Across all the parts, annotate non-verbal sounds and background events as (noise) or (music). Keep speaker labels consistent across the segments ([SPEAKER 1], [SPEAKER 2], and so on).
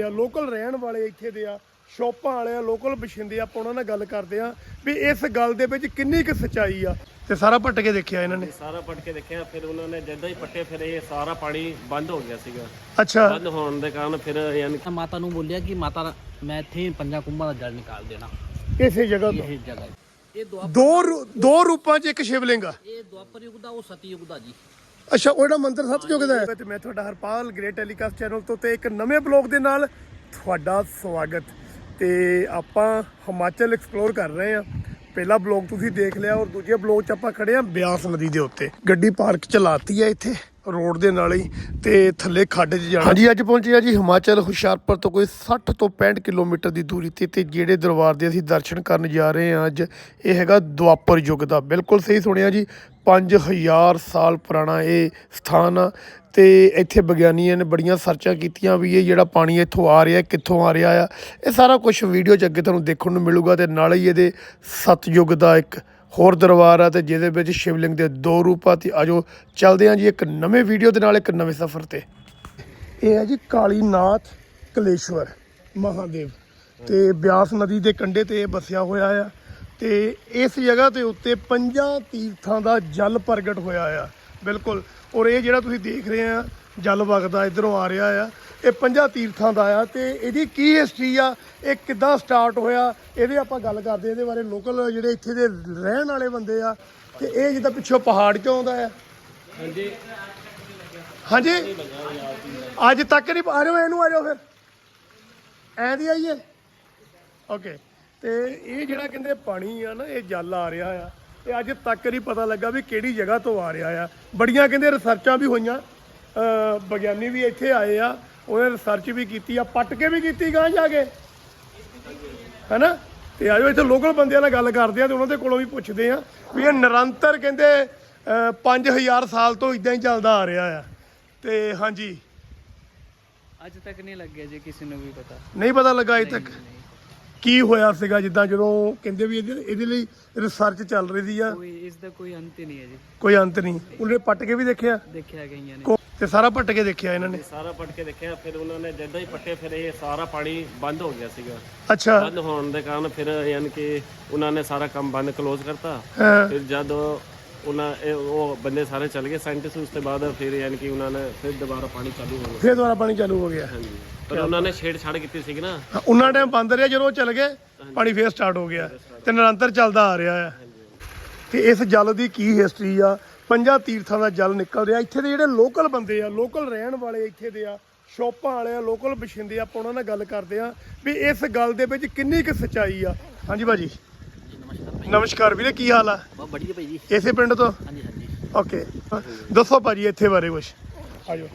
[SPEAKER 1] ਆ ਲੋਕਲ ਰਹਿਣ ਵਾਲੇ ਇੱਥੇ ਦੇ ਆ ਸ਼ੋਪਾਂ ਵਾਲੇ ਆ ਲੋਕਲ ਬਸ਼ਿੰਦੇ ਆ ਆਪਾਂ ਉਹਨਾਂ ਨਾਲ ਗੱਲ ਕਰਦੇ ਆ ਵੀ ਇਸ ਗੱਲ ਦੇ ਵਿੱਚ ਕਿੰਨੀ ਕੁ ਸੱਚਾਈ ਆ। ਤੇ ਸਾਰਾ ਪੱਟ ਕੇ ਦੇਖਿਆ ਇਹਨਾਂ ਨੇ।
[SPEAKER 2] ਸਾਰਾ ਪੱਟ ਕੇ ਦੇਖਿਆ ਫਿਰ ਉਹਨਾਂ ਨੇ ਜਿੱਦਾਂ ਹੀ ਪੱਟੇ ਫਿਰ ਇਹ ਸਾਰਾ ਪਾਣੀ ਬੰਦ ਹੋ ਗਿਆ ਸੀਗਾ।
[SPEAKER 1] ਅੱਛਾ।
[SPEAKER 2] ਬੰਦ ਹੋਣ ਦੇ ਕਾਰਨ ਫਿਰ ਯਾਨੀ
[SPEAKER 3] ਮਾਤਾ ਨੂੰ ਬੋਲਿਆ ਕਿ ਮਾਤਾ ਮੈਂ ਇੱਥੇ ਪੰਜਾਂ ਕੁੰਭਾਂ ਦਾ ਜਲ ਨਿਕਾਲ ਦੇਣਾ।
[SPEAKER 1] ਇਸੇ ਜਗ੍ਹਾ ਤੋਂ।
[SPEAKER 3] ਇਹ ਜਗ੍ਹਾ। ਇਹ ਦੁਆਪਰ
[SPEAKER 1] ਦੋ ਰੂ- ਦੋ ਰੂਪਾਂ 'ਚ ਇੱਕ ਸ਼ਿਵਲਿੰਗ ਆ।
[SPEAKER 3] ਇਹ ਦੁਆਪਰ ਯੁੱਗ ਦਾ ਉਹ ਸਤਯੁਗ ਦਾ ਜੀ।
[SPEAKER 1] ਅੱਛਾ, ਉਹ ਜਿਹੜਾ ਮੰਦਿਰ ਸਤਜੁਗ ਦਾ ਹੈ। ਤੇ ਮੈਂ ਤੁਹਾਡਾ ਹਰਪਾਲ ਗ੍ਰੇਟ ਟੈਲੀਕਾਸਟ ਚੈਨਲ ਤੋਂ ਤੇ ਇੱਕ ਨਵੇਂ ਬਲੌਗ ਦੇ ਨਾਲ ਤੁਹਾਡਾ ਸਵਾਗਤ। ਤੇ ਆਪਾਂ ਹਿਮਾਚਲ ਐਕਸਪਲੋਰ ਕਰ ਰਹੇ ਹਾਂ। ਪਹਿਲਾ ਬਲੌਗ ਤੁਸੀਂ ਦੇਖ ਲਿਆ ਔਰ ਦੂਜੇ ਬਲੌਗ 'ਚ ਆਪਾਂ ਖੜੇ ਹਾਂ ਬਿਆਸ ਨਦੀ ਦੇ ਉੱਤੇ। ਗੱਡੀ ਪਾਰਕ ਚ ਲਾਤੀ ਹੈ ਇੱਥੇ। ਰੋਡ ਦੇ ਨਾਲ ਹੀ ਤੇ ਥੱਲੇ ਖੱਡ 'ਚ ਜਾਣਾ। ਹਾਂਜੀ, ਅੱਜ ਪਹੁੰਚੇ ਆ ਜੀ ਹਿਮਾਚਲ ਹੁਸ਼ਿਆਰਪੁਰ ਤੋਂ ਕੋਈ 60 ਤੋਂ 65 ਕਿਲੋਮੀਟਰ ਦੀ ਦੂਰੀ ਤੇ ਤੇ ਜਿਹੜੇ ਦਰਬਾਰ ਦੇ ਅਸੀਂ ਦਰਸ਼ਨ ਕਰਨ ਜਾ ਰਹੇ ਹਾਂ ਅੱਜ, ਇਹ ਹੈਗਾ ਦੁਆਪਰ ਯੁੱਗ ਦਾ। ਬਿਲਕੁਲ ਸਹੀ ਸੁਣਿਆ ਜੀ 5000 ਸਾਲ ਪੁਰਾਣਾ ਇਹ ਸਥਾਨ ਆ ਤੇ ਇੱਥੇ ਵਿਗਿਆਨੀਆਂ ਨੇ ਬੜੀਆਂ ਸਰਚਾਂ ਕੀਤੀਆਂ ਵੀ ਇਹ ਜਿਹੜਾ ਪਾਣੀ ਇੱਥੋਂ ਆ ਰਿਹਾ, ਕਿੱਥੋਂ ਆ ਰਿਹਾ ਆ, ਇਹ ਸਾਰਾ ਕੁਝ ਵੀਡੀਓ 'ਚ ਅੱਗੇ ਤੁਹਾਨੂੰ ਦੇਖਣ ਨੂੰ ਮਿਲੂਗਾ ਤੇ ਨਾਲ ਹੀ ਇਹਦੇ ਸਤਯੁਗ ਦਾ ਇੱਕ ਹੋਰ ਦਰਬਾਰ ਆ ਤੇ ਜਿਹਦੇ ਵਿੱਚ ਸ਼ਿਵਲਿੰਗ ਦੇ ਦੋ ਰੂਪ ਆ ਤੇ ਆਜੋ ਚੱਲਦੇ ਹਾਂ ਜੀ ਇੱਕ ਨਵੇਂ ਵੀਡੀਓ ਦੇ ਨਾਲ, ਇੱਕ ਨਵੇਂ ਸਫ਼ਰ ਤੇ। ਇਹ ਹੈ ਜੀ ਕਾਲੀਨਾਥ ਕਲੇਸ਼ਵਰ ਮਹਾਦੇਵ। ਤੇ ਬਿਆਸ ਨਦੀ ਦੇ ਕੰਢੇ ਤੇ ਇਹ ਵਸਿਆ ਹੋਇਆ ਆ ਤੇ ਇਸ ਜਗ੍ਹਾ ਦੇ ਉੱਤੇ ਪੰਜਾਂ ਤੀਰਥਾਂ ਦਾ ਜਲ ਪ੍ਰਗਟ ਹੋਇਆ ਆ। ਬਿਲਕੁਲ। ਔਰ ਇਹ ਜਿਹੜਾ ਤੁਸੀਂ ਦੇਖ ਰਹੇ ਆ ਜਲ ਵਗਦਾ ਇਧਰੋਂ ਆ ਰਿਹਾ ਆ। ਇਹ ਪੰਜਾਂ ਤੀਰਥਾਂ ਦਾ ਆ ਤੇ ਇਹਦੀ ਕੀ ਹਿਸਟਰੀ ਆ ਇਹ ਕਿੱਦਾਂ ਸਟਾਰਟ ਹੋਇਆ ਇਹਦੇ ਆਪਾਂ ਗੱਲ ਕਰਦੇ ਇਹਦੇ ਬਾਰੇ ਲੋਕਲ ਜਿਹੜੇ ਇੱਥੇ ਦੇ ਰਹਿਣ ਵਾਲੇ ਬੰਦੇ ਆ ਤੇ ਇਹ ਜਿੱਦਾਂ ਪਿੱਛੋਂ ਪਹਾੜ ਚੋਂ ਆਉਂਦਾ ਆ?
[SPEAKER 2] ਹਾਂਜੀ।
[SPEAKER 1] ਹਾਂਜੀ? ਅੱਜ ਤੱਕ ਨਹੀਂ ਆ ਜਾਓ ਇਹਨੂੰ ਆ ਜਾਓ ਫਿਰ। ਐਂ ਦੀ ਆਈਏ। ਓਕੇ ਤੇ ਇਹ ਜਿਹੜਾ ਕਹਿੰਦੇ ਪਾਣੀ ਆ ਨਾ ਇਹ ਜਲ ਆ ਰਿਹਾ ਆ। ਤੇ ਅੱਜ ਤੱਕ ਨਹੀਂ ਪਤਾ ਲੱਗਾ ਵੀ ਕਿਹੜੀ ਜਗ੍ਹਾ ਤੋਂ ਆ ਰਿਹਾ ਆ। ਬੜੀਆਂ ਕਹਿੰਦੇ ਰਿਸਰਚਾਂ ਵੀ ਹੋਈਆਂ। ਵਿਗਿਆਨੀ ਵੀ ਇੱਥੇ ਆਏ ਆ। ਉਹਨੇ ਰਿਸਰਚ ਵੀ ਕੀਤੀ ਆ। ਪੱਟ ਕੇ ਵੀ ਕੀਤੀ ਗਾਂ ਜਾ ਕੇ। ਹੈਨਾ? ਤੇ ਆਜੋ ਇੱਥੇ ਲੋਕਲ ਬੰਦਿਆਂ ਨਾਲ ਗੱਲ ਕਰਦੇ ਆ ਤੇ ਉਹਨਾਂ ਦੇ ਕੋਲੋਂ ਵੀ ਪੁੱਛਦੇ ਆ ਵੀ ਇਹ ਨਿਰੰਤਰ ਕਹਿੰਦੇ ਅ, 5000 ਸਾਲ ਤੋਂ ਇਦਾਂ ਹੀ ਚੱਲਦਾ ਆ ਰਿਹਾ ਆ। ਤੇ ਹਾਂਜੀ।
[SPEAKER 3] ਅੱਜ ਤੱਕ ਨਹੀਂ ਲੱਗਿਆ ਜੀ ਕਿਸੇ ਨੂੰ ਵੀ ਪਤਾ।
[SPEAKER 1] ਨਹੀਂ ਪਤਾ ਲੱਗਾ ਅਜੇ ਤੱਕ। ਕੀ ਹੋਇਆ ਸੀਗਾ ਜਿੱਦਾਂ ਜਦੋਂ ਕਹਿੰਦੇ ਵੀ ਇਹਦੇ ਇਹਦੇ ਲਈ ਰਿਸਰਚ ਚੱਲ ਰਹੀ ਸੀ ਆ
[SPEAKER 3] ਕੋਈ ਇਸ ਦਾ ਕੋਈ ਅੰਤ ਹੀ ਨਹੀਂ ਹੈ ਜੀ।
[SPEAKER 1] ਕੋਈ ਅੰਤ ਨਹੀਂ। ਉਹਨੇ ਪੱਟ ਕੇ ਵੀ ਦੇਖਿਆ?
[SPEAKER 3] ਦੇਖਿਆ ਗਈਆਂ ਨੇ।
[SPEAKER 1] ਤੇ ਸਾਰਾ ਪੱਟ ਕੇ ਦੇਖਿਆ ਇਹਨਾਂ ਨੇ?
[SPEAKER 2] ਸਾਰਾ ਪੱਟ ਕੇ ਦੇਖਿਆ ਫਿਰ ਉਹਨਾਂ ਨੇ ਜਿੱਦਾਂ ਹੀ ਪੱਟੇ ਫਿਰ ਇਹ ਸਾਰਾ ਪਾਣੀ ਬੰਦ ਹੋ ਗਿਆ ਸੀਗਾ।
[SPEAKER 1] ਅੱਛਾ।
[SPEAKER 2] ਬੰਦ ਹੋਣ ਦੇ ਕਾਰਨ ਫਿਰ ਯਾਨੀ ਕਿ ਉਹਨਾਂ ਨੇ ਸਾਰਾ ਕੰਮ ਬੰਦ ਕਲੋਜ਼ ਕਰਤਾ। ਫਿਰ ਜਦ ਉਹਨਾਂ ਇਹ ਉਹ ਬੰਦੇ ਸਾਰੇ ਚਲ ਗਏ ਸਾਇੰਟਿਸਟ ਉਸ ਤੋਂ ਬਾਅਦ ਫਿਰ ਯਾਨੀ ਕਿ ਉਹਨਾਂ ਨੇ ਫਿਰ ਦੁਬਾਰਾ ਪਾਣੀ ਚਾਲੂ ਹੋ ਗਿਆ।
[SPEAKER 1] ਫੇਰ ਦੁਬਾਰਾ ਪਾਣੀ ਚਾਲੂ ਹੋ ਗਿਆ।
[SPEAKER 2] ਹਾਂਜੀ। ਪਰ ਉਹਨਾਂ ਨੇ ਛੇੜ ਛਾੜ ਕੀਤੀ ਸੀਗੀ ਨਾ।
[SPEAKER 1] ਉਹਨਾਂ ਟਾਈਮ ਬੰਦ ਰਿਹਾ ਜਦੋਂ ਉਹ ਚਲ ਗਏ ਪਾਣੀ ਫੇਰ ਸਟਾਰਟ ਹੋ ਗਿਆ ਤੇ ਨਿਰੰਤਰ ਚੱਲਦਾ ਆ ਰਿਹਾ ਆ। ਤੇ ਇਸ ਜਲ ਦੀ ਕੀ ਹਿਸਟਰੀ ਆ? ਪੰਜਾਂ ਤੀਰਥਾਂ ਦਾ ਜਲ ਨਿਕਲ ਰਿਹਾ। ਇੱਥੇ ਦੇ ਜਿਹੜੇ ਲੋਕਲ ਬੰਦੇ ਆ ਲੋਕਲ ਰਹਿਣ ਵਾਲੇ ਇੱਥੇ ਦੇ ਆ ਸ਼ੋਪਾਂ ਵਾਲੇ ਆ ਲੋਕਲ ਬਸ਼ਿੰਦੇ ਆ ਆਪਾਂ ਉਹਨਾਂ ਨਾਲ ਗੱਲ ਕਰਦੇ ਆ ਵੀ ਇਸ ਗੱਲ ਦੇ ਵਿੱਚ ਕਿੰਨੀ ਕੁ ਸੱਚਾਈ ਆ। ਹਾਂਜੀ ਭਾਜੀ।
[SPEAKER 3] ਜੀ ਨਮਸਕਾਰ
[SPEAKER 1] ਵੀਰੇ ਕੀ ਹਾਲ ਆ?
[SPEAKER 3] ਬਹੁਤ ਬੜੀਆ ਭਾਈ ਜੀ।
[SPEAKER 1] ਇਸੇ ਪਿੰਡ ਤੋਂ?
[SPEAKER 3] ਹਾਂਜੀ ਹਾਂਜੀ।
[SPEAKER 1] ਓਕੇ ਦੱਸੋ ਭਾਜੀ ਇੱਥੇ ਬਾਰੇ ਕੁਝ ਆਜੋ।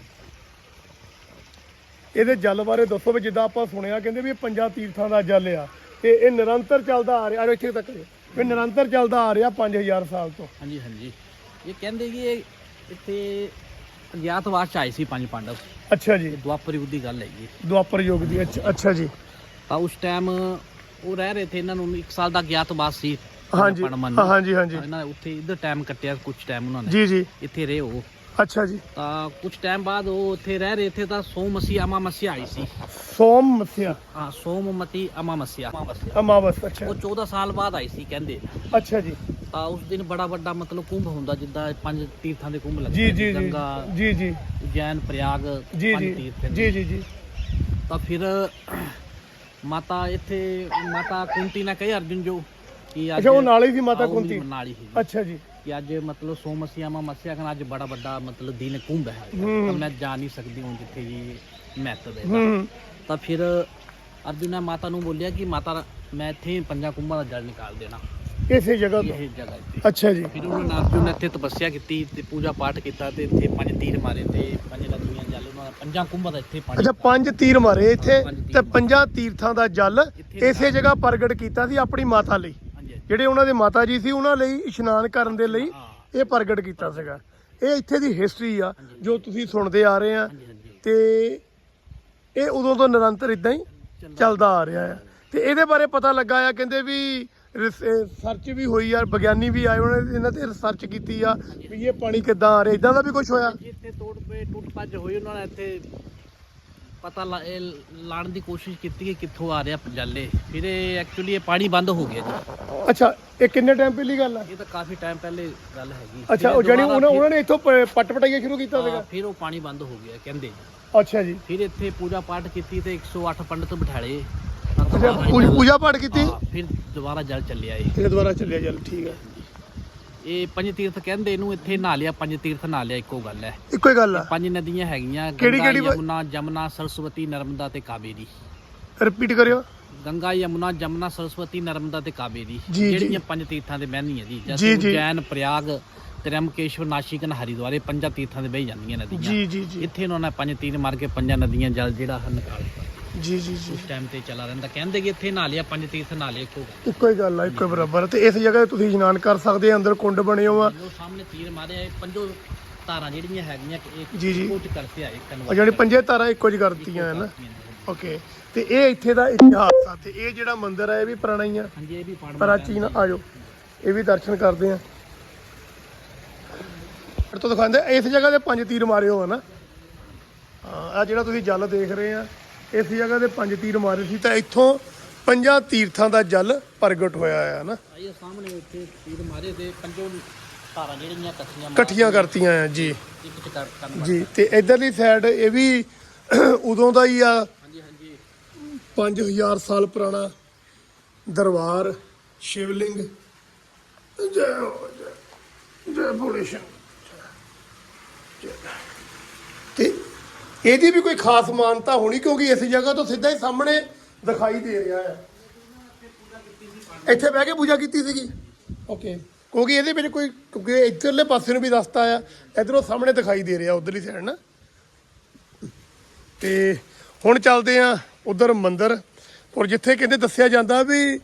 [SPEAKER 1] ਇਹਦੇ ਜਲ ਬਾਰੇ ਦੱਸੋ ਵੀ ਜਿੱਦਾਂ ਆਪਾਂ ਸੁਣਿਆ ਕਹਿੰਦੇ ਵੀ ਇਹ ਪੰਜਾਂ ਤੀਰਥਾਂ ਦਾ ਜਲ ਆ ਤੇ ਇਹ ਨਿਰੰਤਰ ਚੱਲਦਾ ਆ ਰਿਹਾ ਇੱਥੇ ਤੱਕ ਵੀ ਨਿਰੰਤਰ ਚੱਲਦਾ ਆ ਰਿਹਾ 5000 ਸਾਲ ਤੋਂ।
[SPEAKER 3] ਹਾਂਜੀ ਹਾਂਜੀ। ਇਹ ਕਹਿੰਦੇ ਕਿ ਇਹ ਇੱਥੇ ਅਗਿਆਤਵਾਸ ਚ ਆਏ ਸੀ ਪੰਜ ਪਾਂਡਵ।
[SPEAKER 1] ਅੱਛਾ ਜੀ।
[SPEAKER 3] ਦੁਆਪਰ ਯੁੱਗ ਦੀ ਗੱਲ ਹੈ ਜੀ।
[SPEAKER 1] ਦੁਆਪਰ ਯੁੱਗ ਦੀ ਅੱਛਾ- ਅੱਛਾ ਜੀ।
[SPEAKER 3] ਤਾਂ ਉਸ ਟਾਈਮ ਉਹ ਰਹਿ ਰਹੇ ਥੇ ਇਹਨਾਂ ਨੂੰ ਇੱਕ ਸਾਲ ਦਾ ਅਗਿਆਤਵਾਸ ਸੀ।
[SPEAKER 1] ਹਾਂਜੀ
[SPEAKER 3] ਪਰਮਨ
[SPEAKER 1] ਹਾਂਜੀ ਹਾਂਜੀ।
[SPEAKER 3] ਇਹਨਾਂ ਨੇ ਉੱਥੇ ਇੱਧਰ ਟਾਈਮ ਕੱਟਿਆ ਕੁਝ ਟਾਈਮ ਉਹਨਾਂ ਨੇ।
[SPEAKER 1] ਜੀ ਜੀ।
[SPEAKER 3] ਇੱਥੇ ਰਹੇ ਉਹ।
[SPEAKER 1] ਅੱਛਾ ਜੀ।
[SPEAKER 3] ਤਾਂ ਕੁਝ ਟਾਈਮ ਬਾਅਦ ਉਹ ਉੱਥੇ ਰਹਿ ਰਹੇ ਥੇ ਤਾਂ ਸੋਮਸੀ ਅਮਾਮਸਿਆ ਆਈ ਸੀ।
[SPEAKER 1] ਸੋਮ ਮਸਿਆ
[SPEAKER 3] ਹਾਂ ਸੋਮਮਤੀ ਅਮਾਮਸਿਆ
[SPEAKER 1] ਅਮਾਵਸ ਅੱਛਾ।
[SPEAKER 3] ਉਹ 14 ਸਾਲ ਬਾਅਦ ਆਈ ਸੀ ਕਹਿੰਦੇ।
[SPEAKER 1] ਅੱਛਾ ਜੀ।
[SPEAKER 3] ਤਾਂ ਉਸ ਦਿਨ ਬੜਾ ਵੱਡਾ ਮਤਲਬ ਕੁੰਭ ਹੁੰਦਾ ਜਿੱਦਾਂ ਪੰਜ ਤੀਰਥਾਂ ਦੇ ਕੁੰਭ ਲੱਗਦੇ
[SPEAKER 1] ਜੀ ਜੀ ਜੀ।
[SPEAKER 3] ਗੰਗਾ
[SPEAKER 1] ਜੀ ਜੀ।
[SPEAKER 3] ਉਜੈਨ ਪ੍ਰਯਾਗ
[SPEAKER 1] ਜੀ
[SPEAKER 3] ਪੰਜ
[SPEAKER 1] ਜੀ।
[SPEAKER 3] ਤੀਰਥ।
[SPEAKER 1] ਜੀ ਜੀ ਜੀ।
[SPEAKER 3] ਤਾਂ ਫਿਰ ਮਾਤਾ ਇੱਥੇ ਮਾਤਾ ਕੁੰਤੀ ਨੇ ਕਹੇ ਅਰਜੁਨ ਜੋ ਕਿ ਅੱਜ
[SPEAKER 1] ਅੱਛਾ ਉਹ ਨਾਲ ਹੀ ਸੀ ਮਾਤਾ
[SPEAKER 3] ਆਓ ਵੀ
[SPEAKER 1] ਕੁੰਤੀ?
[SPEAKER 3] ਨਾਲ ਹੀ ਸੀ
[SPEAKER 1] ਅੱਛਾ ਜੀ।
[SPEAKER 3] ਕਿ ਅੱਜ ਮਤਲਬ ਸੋਮਸੀਆ ਮਾ ਮਸਿਆ ਕਨ ਅੱਜ ਬੜਾ ਵੱਡਾ ਮਤਲਬ ਦਿਨ ਕੁੰਭ ਹੈ।
[SPEAKER 1] ਹੂੰ।
[SPEAKER 3] ਤਾਂ ਮੈਂ ਜਾ ਨਹੀਂ ਸਕਦੀ ਹੁਣ ਜਿੱਥੇ ਜੀ ਮਹੱਤਵ ਹੈ।
[SPEAKER 1] ਹੂੰ।
[SPEAKER 3] ਤਾਂ ਫਿਰ ਅਰਜੁਨ ਨੇ ਮਾਤਾ ਨੂੰ ਬੋਲਿਆ ਕਿ ਮਾਤਾ ਮੈਂ ਇੱਥੇ ਪੰਜਾਂ ਕੁੰਭਾਂ ਦਾ ਜਲ ਨਿਕਾਲ ਦੇਣਾ।
[SPEAKER 1] ਇਸੇ ਜਗ੍ਹਾ ਤੋਂ?
[SPEAKER 3] ਇਹ ਜਗ੍ਹਾ ਇੱਥੇ
[SPEAKER 1] ਅੱਛਾ ਜੀ।
[SPEAKER 3] ਫਿਰ ਉਹਨਾਂ ਨੇ ਅਰਜੁਨ ਨੇ ਇੱਥੇ ਤਪੱਸਿਆ ਕੀਤੀ ਤੇ ਪੂਜਾ ਪਾਠ ਕੀਤਾ ਤੇ ਇੱਥੇ ਪੰਜ ਤੀਰ ਮਾਰੇ ਤੇ ਪੰਜ ਨਦੀਆਂ ਜਲ ਉਹਨਾਂ ਦਾ ਪੰਜਾਂ ਕੁੰਭਾਂ ਦਾ ਇੱਥੇ ਪਾਣੀ
[SPEAKER 1] ਅੱਛਾ ਪੰਜ ਤੀਰ ਮਾਰੇ ਇੱਥੇ
[SPEAKER 3] ਪੰਜ ਤੀਰ।
[SPEAKER 1] ਤੇ ਪੰਜਾਂ ਤੀਰਥਾਂ ਦਾ ਜਲ
[SPEAKER 3] ਇੱਥੇ
[SPEAKER 1] ਇਸੇ ਜਗ੍ਹਾ ਪ੍ਰਗਟ ਕੀਤਾ ਸੀ ਆਪਣੀ ਮਾਤਾ ਲਈ। ਜਿਹੜੇ ਉਹਨਾਂ ਦੇ ਮਾਤਾ ਜੀ ਸੀ ਉਹਨਾਂ ਲਈ ਇਸ਼ਨਾਨ ਕਰਨ ਦੇ ਲਈ ਇਹ ਪ੍ਰਗਟ ਕੀਤਾ ਸੀਗਾ। ਇਹ ਇੱਥੇ ਦੀ ਹਿਸਟਰੀ ਆ ਜੋ ਤੁਸੀਂ ਸੁਣਦੇ ਆ ਰਹੇ ਆ। ਤੇ ਇਹ ਉਦੋਂ ਤੋਂ ਨਿਰੰਤਰ ਇਦਾਂ ਹੀ ਚੱਲਦਾ ਆ ਰਿਹਾ ਹੈ ਤੇ ਇਹਦੇ ਬਾਰੇ ਪਤਾ ਲੱਗਾ ਆ ਕਹਿੰਦੇ ਵੀ ਸਰਚ ਵੀ ਹੋਈ ਆ ਵਿਗਿਆਨੀ ਵੀ ਆਏ ਉਹਨਾਂ ਨੇ ਇਹਨਾਂ ਤੇ ਰਿਸਰਚ ਕੀਤੀ ਆ ਵੀ ਇਹ ਪਾਣੀ ਕਿੱਦਾਂ ਆ ਰਿਹਾ ਇਦਾਂ ਦਾ ਵੀ ਕੁਝ ਹੋਇਆ?
[SPEAKER 3] ਇੱਥੇ ਤੋੜ ਪੇ ਟੁੱਟ ਭੱਜ ਹੋਈ ਉਹਨਾਂ ਨੇ ਇੱਥੇ। ਪਤਾ ਲਾਣ ਦੀ ਕੋਸ਼ਿਸ਼ ਕੀਤੀ ਕਿ ਕਿੱਥੋਂ ਆ ਰਿਹਾ ਜੱਲੇ ਫਿਰ ਇਹ ਐਕਚੁਅਲੀ ਇਹ ਪਾਣੀ ਬੰਦ ਹੋ ਗਿਆ ਜੀ।
[SPEAKER 1] ਅੱਛਾ ਇਹ ਕਿੰਨੇ ਟਾਈਮ ਪਹਿਲੀ ਗੱਲ ਆ?
[SPEAKER 3] ਇਹ ਤਾਂ ਕਾਫੀ ਟਾਈਮ ਪਹਿਲੇ ਗੱਲ ਹੈਗੀ।
[SPEAKER 1] ਅੱਛਾ ਉਹ ਜਾਨੀ
[SPEAKER 3] ਦੁਬਾਰਾ
[SPEAKER 1] ਉਹਨਾਂ ਨੇ ਇੱਥੋਂ ਪ- ਪੱਟ ਪਟਾਈਆ ਸ਼ੁਰੂ ਕੀਤਾ
[SPEAKER 3] ਹਾਂ,
[SPEAKER 1] ਸੀਗਾ
[SPEAKER 3] ਫਿਰ ਉਹ ਪਾਣੀ ਬੰਦ ਹੋ ਗਿਆ ਕਹਿੰਦੇ।
[SPEAKER 1] ਅੱਛਾ ਜੀ।
[SPEAKER 3] ਫਿਰ ਇੱਥੇ ਪੂਜਾ ਪਾਠ ਕੀਤੀ ਤੇ 108 ਪੰਡਤ ਬਿਠਾਲੇ।
[SPEAKER 1] ਅੱਛਾ ਪੂਜ- ਪੂਜਾ ਪਾਠ ਕੀਤੀ?
[SPEAKER 3] ਹਾਂ, ਫਿਰ ਦੁਬਾਰਾ ਜਲ ਚੱਲਿਆ ਇਹ।
[SPEAKER 1] ਫਿਰ ਦੁਬਾਰਾ ਚੱਲਿਆ ਚੱਲ ਠੀਕ ਹੈ
[SPEAKER 3] ਇਹ ਪੰਜ ਤੀਰਥ ਕਹਿੰਦੇ ਇਹਨੂੰ ਇੱਥੇ ਨਹਾ ਲਿਆ ਪੰਜ ਤੀਰਥ ਨਹਾ ਲਿਆ ਇੱਕੋ ਗੱਲ ਹੈ।
[SPEAKER 1] ਇੱਕੋ ਹੀ ਗੱਲ ਆ।
[SPEAKER 3] ਪੰਜ ਨਦੀਆਂ ਹੈਗੀਆਂ
[SPEAKER 1] ਕਿਹੜੀ-
[SPEAKER 3] ਗੰਗਾ,
[SPEAKER 1] ਕਿਹੜੀ
[SPEAKER 3] ਯਮੁਨਾ ਜਮਨਾ ਸਰਸਵਤੀ ਨਰਮਦਾ ਤੇ ਕਾਵੇਰੀ।
[SPEAKER 1] ਰਿਪੀਟ ਕਰਿਓ।
[SPEAKER 3] ਗੰਗਾ ਯਮੁਨਾ ਜਮਨਾ ਸਰਸਵਤੀ ਨਰਮਦਾ ਤੇ ਕਾਵੇਰੀ।
[SPEAKER 1] ਜੀ, ਜੀ।
[SPEAKER 3] ਜਿਹੜੀਆਂ ਪੰਜ ਤੀਰਥਾਂ ਦੇ ਮਹਿਨੀਆਂ ਜੀ।
[SPEAKER 1] ਜੀ।
[SPEAKER 3] ਜੈਨ ਪ੍ਰਯਾਗ ਤ੍ਰੰਬਕੇਸ਼ਵਰ ਨਾਸ਼ਿਕ ਹਰਿਦੁਆਰੇ ਪੰਜਾਂ ਤੀਰਥਾਂ ਦੇ ਬਹਿ ਜਾਂਦੀਆਂ ਨਦੀਆਂ।
[SPEAKER 1] ਜੀ ਜੀ ਜੀ।
[SPEAKER 3] ਇੱਥੇ ਉਹਨਾਂ ਨੇ ਪੰਜ ਤੀਰ ਮਾਰ ਕੇ ਪੰਜਾਂ ਨਦੀਆਂ ਜਲ ਜਿਹੜਾ ਹਨ ਨਿਕਾਲ ਦਿੱਤਾ।
[SPEAKER 1] ਜੀ ਜੀ ਜੀ।
[SPEAKER 3] ਉਸ ਟਾਈਮ ਤੇ ਚਲਾ ਰਹਿੰਦਾ। ਕਹਿੰਦੇ ਕਿ ਇੱਥੇ ਨਹਾ ਲਿਆ ਪੰਜ ਤੀਰਥ ਨਹਾ ਲਿਆ ਇੱਕੋ ਗੱਲ।
[SPEAKER 1] ਇੱਕੋ ਹੀ ਗੱਲ ਆ ਇੱਕੋ ਹੀ ਬਰਾਬਰ ਤੇ ਇਸ ਜਗ੍ਹਾ ਤੇ ਤੁਸੀਂ ਇਸ਼ਨਾਨ ਕਰ ਸਕਦੇ ਆ ਅੰਦਰ ਕੁੰਡ ਬਣੇ ਹੋ ਆ।
[SPEAKER 3] ਜੋ ਸਾਹਮਣੇ ਤੀਰ ਮਾਰਿਆ ਇਹ ਪੰਜੋ ਧਾਰਾਂ ਜਿਹੜੀਆਂ ਹੈਗੀਆਂ ਕਿ ਇੱਕ
[SPEAKER 1] ਜੀ, ਜੀ।
[SPEAKER 3] ਕੁਝ ਕਰਤੇ ਆ ਇੱਕ
[SPEAKER 1] ਉਹ ਜਿਹੜੀ ਪੰਜੇ ਤਾਰਾਂ ਇੱਕੋ ਜਿਹੀ ਕਰਤੀਆਂ ਹੈ ਨਾ ਓਕੇ। ਤੇ ਇਹ ਇੱਥੇ ਦਾ ਇਤਿਹਾਸ ਆ ਤੇ ਇਹ ਜਿਹੜਾ ਮੰਦਿਰ ਆ ਇਹ ਵੀ ਪੁਰਾਣਾ ਹੀ ਆ।
[SPEAKER 3] ਹਾਂਜੀ ਇਹ ਵੀ ਪਾੜ
[SPEAKER 1] ਪ੍ਰਾਚੀਨ ਆਜੋ। ਇਹ ਵੀ ਦਰਸ਼ਨ ਕਰਦੇ ਆ। ਫਿਰ ਤੋਂ ਦਿਖਾਉਂਦੇ ਇਸ ਜਗ੍ਹਾ ਤੇ ਪੰਜ ਤੀਰ ਮਾਰੇ ਹੋ ਨਾ। ਹਾਂ ਆ ਜਿਹੜਾ ਤੁਸੀਂ ਜਲ ਦੇਖ ਰਹੇ ਆ ਇਸ ਜਗ੍ਹਾ ਤੇ ਪੰਜ ਤੀਰ ਮਾਰੇ ਸੀ ਤਾਂ ਇੱਥੋਂ ਪੰਜਾਂ ਤੀਰਥਾਂ ਦਾ ਜਲ ਪ੍ਰਗਟ ਹੋਇਆ ਆ ਨਾ।
[SPEAKER 3] ਆਈਏ ਸਾਹਮਣੇ ਇੱਥੇ ਤੀਰ ਮਾਰੇ ਤੇ ਪੰਜੋ ਧਾਰਾਂ ਜਿਹੜੀਆਂ ਇਕੱਠੀਆਂ
[SPEAKER 1] ਇਕੱਠੀਆਂ ਕਰਤੀਆਂ ਆ ਜੀ। ਜੀ ਤੇ ਇਧਰਲੀ ਸਾਈਡ ਇਹ ਵੀ (clears throat) ਉਦੋਂ ਦਾ ਹੀ ਆ।
[SPEAKER 3] ਹਾਂਜੀ ਹਾਂਜੀ।
[SPEAKER 1] 5000 ਸਾਲ ਪੁਰਾਣਾ ਦਰਬਾਰ ਸ਼ਿਵਲਿੰਗ। ਜੈ ਹੋ ਜੈ ਜੈ ਭੋਲੇ ਸ਼ੰਕਰ ਇਹਦੀ ਵੀ ਕੋਈ ਖਾਸ ਮਾਨਤਾ ਹੋਣੀ ਕਿਉਂਕਿ ਇਸ ਜਗ੍ਹਾ ਤੋਂ ਸਿੱਧਾ ਹੀ ਸਾਹਮਣੇ ਦਿਖਾਈ ਦੇ ਰਿਹਾ ਹੈ। ਇੱਥੇ ਬਹਿ ਕੇ ਪੂਜਾ ਕੀਤੀ ਸੀਗੀ। ਓਕੇ ਕਿਉਂਕਿ ਇਹਦੇ ਵਿੱਚ ਕੋਈ ਕਿਉਂਕਿ ਇੱਧਰਲੇ ਪਾਸੇ ਨੂੰ ਵੀ ਰਸਤਾ ਆ ਇਧਰੋਂ ਸਾਹਮਣੇ ਦਿਖਾਈ ਦੇ ਰਿਹਾ ਉਧਰਲੀ ਸਾਈਡ ਨਾ। ਤੇ ਹੁਣ ਚੱਲਦੇ ਆ ਉਧਰ ਮੰਦਿਰ ਔਰ ਜਿੱਥੇ ਕਹਿੰਦੇ ਦੱਸਿਆ ਜਾਂਦਾ ਵੀ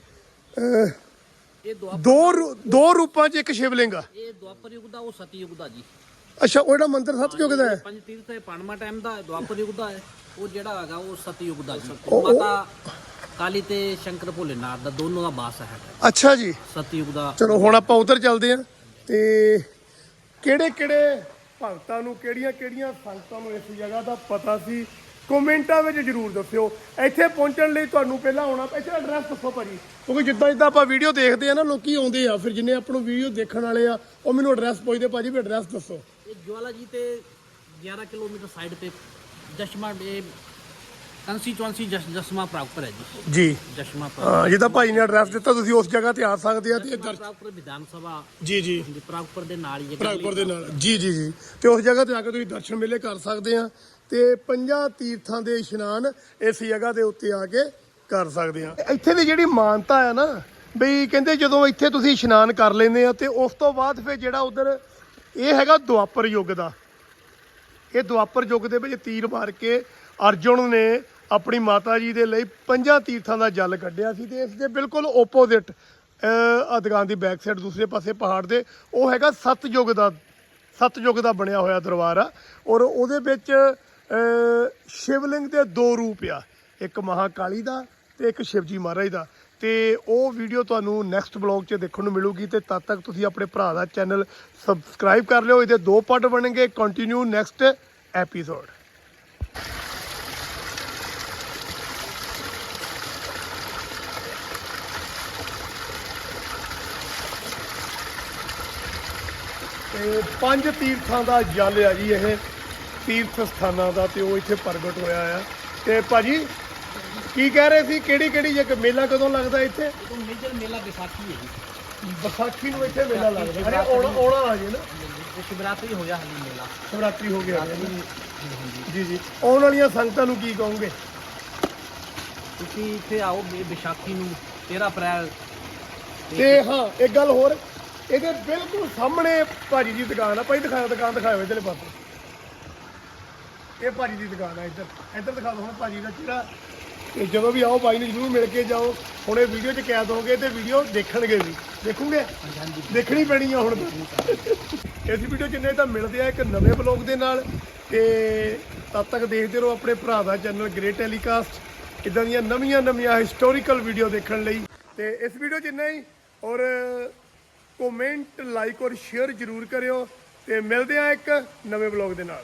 [SPEAKER 1] ਦੋ ਦੋ ਰੂਪਾਂ 'ਚ ਇੱਕ ਸ਼ਿਵਲਿੰਗ ਆ।
[SPEAKER 3] ਇਹ ਦੁਆਪਰ ਯੁੱਗ ਦਾ ਉਹ ਸਤੀ ਯੁੱਗ ਦਾ ਜੀ।
[SPEAKER 1] ਅੱਛਾ ਉਹ ਜਿਹੜਾ ਮੰਦਿਰ ਸਤਯੁਗ ਦਾ ਹੈ।
[SPEAKER 3] ਪੰਜ ਤੀਰਥ ਇਹ ਪਾਣਮਾ ਟਾਈਮ ਦਾ ਹੈ, ਦੁਆਪਰ ਯੁੱਗ ਦਾ ਹੈ ਉਹ ਜਿਹੜਾ ਹੈਗਾ ਉਹ ਸਤੀ ਯੁਗ ਦਾ ਜੀ। ਮਾਤਾ ਕਾਲੀ ਤੇ ਸ਼ੰਕਰ ਭੋਲੇਨਾਥ ਦਾ ਦੋਨੋਂ ਦਾ ਬਾਸ ਹੈਗਾ।
[SPEAKER 1] ਅੱਛਾ ਜੀ।
[SPEAKER 3] ਸਤੀ ਯੁਗ ਦਾ
[SPEAKER 1] ਚਲੋ ਹੁਣ ਆਪਾਂ ਉਧਰ ਚੱਲਦੇ ਆ ਤੇ ਕਿਹੜੇ ਕਿਹੜੇ ਭਗਤਾਂ ਨੂੰ ਕਿਹੜੀਆਂ ਕਿਹੜੀਆਂ ਸੰਗਤਾਂ ਨੂੰ ਇਸ ਜਗ੍ਹਾ ਦਾ ਪਤਾ ਸੀ? ਕਮੈਂਟਾਂ ਵਿੱਚ ਜਰੂਰ ਦੱਸਿਓ। ਇੱਥੇ ਪਹੁੰਚਣ ਲਈ ਤੁਹਾਨੂੰ ਪਹਿਲਾਂ ਆਉਣਾ ਇੱਥੇ ਐਡਰੈਸ ਦੱਸੋ ਭਾਜੀ। ਕਿਉਂਕਿ ਜਿੱਦਾਂ ਜਿੱਦਾਂ ਆਪਾਂ ਵੀਡੀਓ ਦੇਖਦੇ ਆ ਨਾ ਲੋਕੀ ਆਉਂਦੇ ਆ। ਫਿਰ ਜਿੰਨੇ ਆਪਾਂ ਨੂੰ ਵੀਡੀਓ ਦੇਖਣ ਵਾਲੇ ਆ ਉਹ ਮੈਨੂੰ ਐਡਰੈਸ ਪੁੱਛਦੇ ਭਾਜੀ ਵੀ ਐਡਰੈਸ ਦੱਸੋ।
[SPEAKER 3] ਇਹ ਜਵਾਲਾ ਜੀ ਤੇ 11 ਕਿਲੋਮੀਟਰ ਸਾਈਡ ਤੇ ਜਸ਼ਮਾ ਇਹ ਕੰਸਟੀਚੁਐਂਸੀ ਜਸ਼ਮਾ ਪ੍ਰਾਪਰ ਹੈ ਜੀ।
[SPEAKER 1] ਜੀ।
[SPEAKER 3] ਜਸ਼ਮਾ ਪ੍ਰਾਪਰ
[SPEAKER 1] ਹਾਂ ਜਿੱਦਾਂ ਭਾਈ ਨੇ ਐਡਰੈਸ ਦਿੱਤਾ ਤੁਸੀਂ ਉਸ ਜਗ੍ਹਾ ਤੇ ਆ ਸਕਦੇ ਆ ਤੇ ਇੱਧਰ
[SPEAKER 3] ਪ੍ਰਾਪਰ ਵਿਧਾਨ ਸਭਾ
[SPEAKER 1] ਜੀ ਜੀ।
[SPEAKER 3] ਜੀ ਪ੍ਰਾਪਰ ਦੇ ਨਾਲ ਹੀ ਹੈ।
[SPEAKER 1] ਦੇ ਨਾਲ। ਜੀ ਜੀ ਜੀ। ਤੇ ਉਸ ਜਗ੍ਹਾ ਤੇ ਆ ਕੇ ਤੁਸੀਂ ਦਰਸ਼ਨ ਮੇਲੇ ਕਰ ਸਕਦੇ ਆ ਤੇ ਪੰਜਾਂ ਤੀਰਥਾਂ ਦੇ ਇਸ਼ਨਾਨ ਇਸ ਜਗ੍ਹਾ ਦੇ ਉੱਤੇ ਆ ਕੇ ਕਰ ਸਕਦੇ ਆ। ਇੱਥੇ ਦੀ ਜਿਹੜੀ ਮਾਨਤਾ ਆ ਨਾ ਬਈ ਕਹਿੰਦੇ ਜਦੋਂ ਇੱਥੇ ਤੁਸੀਂ ਇਸ਼ਨਾਨ ਕਰ ਲੈਂਦੇ ਆ ਤੇ ਉਸ ਤੋਂ ਬਾਅਦ ਫਿਰ ਜਿਹੜਾ ਉਧਰ ਇਹ ਹੈਗਾ ਦੁਆਪਰ ਯੁੱਗ ਦਾ। ਇਹ ਦੁਆਪਰ ਯੁੱਗ ਦੇ ਵਿੱਚ ਤੀਰ ਮਾਰ ਕੇ ਅਰਜੁਨ ਨੇ ਆਪਣੀ ਮਾਤਾ ਜੀ ਦੇ ਲਈ ਪੰਜਾਂ ਤੀਰਥਾਂ ਦਾ ਜਲ ਕੱਢਿਆ ਸੀ ਤੇ ਇਸ ਦੇ ਬਿਲਕੁਲ ਓਪੋਜ਼ਿਟ ਅਦਗਾਨ ਦੀ ਬੈਕ ਸਾਈਡ ਦੂਸਰੇ ਪਾਸੇ ਪਹਾੜ ਦੇ, ਉਹ ਹੈਗਾ ਸਤਯੁਗ ਦਾ ਸਤਯੁਗ ਦਾ ਬਣਿਆ ਹੋਇਆ ਦਰਬਾਰ ਆ। ਔਰ ਉਹਦੇ ਵਿੱਚ ਸ਼ਿਵਲਿੰਗ ਦੇ ਦੋ ਰੂਪ ਆ। ਇੱਕ ਮਹਾਕਾਲੀ ਦਾ ਤੇ ਇੱਕ ਸ਼ਿਵਜੀ ਮਹਾਰਾਜ ਦਾ। ਤੇ ਉਹ ਵੀਡੀਓ ਤੁਹਾਨੂੰ ਨੈਕਸਟ ਬਲੌਗ 'ਚ ਦੇਖਣ ਨੂੰ ਮਿਲੂਗੀ ਤੇ ਤਦ ਤੱਕ ਤੁਸੀਂ ਆਪਣੇ ਭਰਾ ਦਾ ਚੈਨਲ ਸਬਸਕ੍ਰਾਈਬ ਕਰ ਲਿਓ। ਇਹਦੇ ਦੋ ਪਾਰਟ ਬਣਨਗੇ ਕੰਟੀਨਿਊ ਨੈਕਸਟ ਐਪੀਸੋਡ ਤੇ ਪੰਜ ਤੀਰਥਾਂ ਦਾ ਜਲ ਆ ਜੀ ਇਹ। ਤੀਰਥ ਸਥਾਨਾਂ ਦਾ ਤੇ ਉਹ ਇੱਥੇ ਪ੍ਰਗਟ ਹੋਇਆ ਆ। ਤੇ ਭਾਜੀ ਕੀ ਕਹਿ ਰਹੇ ਸੀ? ਕਿਹੜੀ ਕਿਹੜੀ ਜਗ੍ਹਾ? ਮੇਲਾ ਕਦੋਂ ਲੱਗਦਾ ਇੱਥੇ?
[SPEAKER 3] ਮੇਜਰ ਮੇਲਾ ਵਿਸਾਖੀ ਹੈ ਜੀ।
[SPEAKER 1] ਵਿਸਾਖੀ ਨੂੰ ਇੱਥੇ ਮੇਲਾ ਲੱਗਦਾ। ਅਰੇ ਆਉਣਾ ਆਉਣਾ ਆ ਜੀ ਨਾ।
[SPEAKER 3] ਸ਼ਿਵਰਾਤਰੀ ਹੋਇਆ ਹਾਲੀ ਮੇਲਾ।
[SPEAKER 1] ਸ਼ਿਵਰਾਤਰੀ ਹੋ ਗਿਆ। ਜੀ ਜੀ। ਆਉਣ ਵਾਲੀਆਂ ਸੰਗਤਾਂ ਨੂੰ ਕੀ ਕਹੋਗੇ?
[SPEAKER 3] ਤੁਸੀਂ ਇੱਥੇ ਆਓ ਵਿ- ਵਿਸਾਖੀ ਨੂੰ 13 ਅਪ੍ਰੈਲ
[SPEAKER 1] ਤੇ ਹਾਂ ਇੱਕ ਗੱਲ ਹੋਰ। ਇਹਦੇ ਬਿਲਕੁਲ ਸਾਹਮਣੇ ਭਾਜੀ ਦੀ ਦੁਕਾਨ ਆ। ਭਾਈ ਦਿਖਾਓ ਦੁਕਾਨ ਦਿਖਾਓ ਇਧਰਲੇ ਪਾਸੇ। ਇਹ ਭਾਜੀ ਦੀ ਦੁਕਾਨ ਆ ਇੱਧਰ। ਇੱਧਰ ਦਿਖਾ ਦਿਓ ਹੁਣ ਭਾਜੀ ਦਾ ਚਿਹਰਾ ਤੇ ਜਦੋਂ ਵੀ ਆਓ ਬਾਈ ਨੂੰ ਜਰੂਰ ਮਿਲ ਕੇ ਜਾਓ। ਹੁਣ ਇਹ ਵੀਡੀਓ 'ਚ ਕੈਦ ਹੋਗੇ ਤੇ ਵੀਡੀਓ ਦੇਖਣਗੇ ਵੀ। ਦੇਖੋਗੇ? ਦੇਖਣੀ ਪੈਣੀ ਆ ਹੁਣ ਇਸ ਵੀਡੀਓ 'ਚ ਜਿੰਨੇ ਤਾਂ ਮਿਲਦੇ ਆ ਇੱਕ ਨਵੇਂ ਬਲੌਗ ਦੇ ਨਾਲ। ਤੇ ਤਦ ਤੱਕ ਦੇਖਦੇ ਰਹੋ ਆਪਣੇ ਭਰਾ ਦਾ ਚੈਨਲ ਗ੍ਰੇਟ ਟੈਲੀਕਾਸਟ ਇਦਾਂ ਦੀਆਂ ਨਵੀਆਂ ਨਵੀਆਂ ਹਿਸਟੋਰੀਕਲ ਵੀਡੀਓ ਦੇਖਣ ਲਈ। ਤੇ ਇਸ ਵੀਡੀਓ 'ਚ ਇੰਨਾ ਹੀ। ਔਰ ਕਮੈਂਟ ਲਾਈਕ ਔਰ ਸ਼ੇਅਰ ਜਰੂਰ ਕਰਿਓ। ਤੇ ਮਿਲਦੇ ਆ ਇੱਕ ਨਵੇਂ ਬਲੌਗ ਦੇ ਨਾਲ।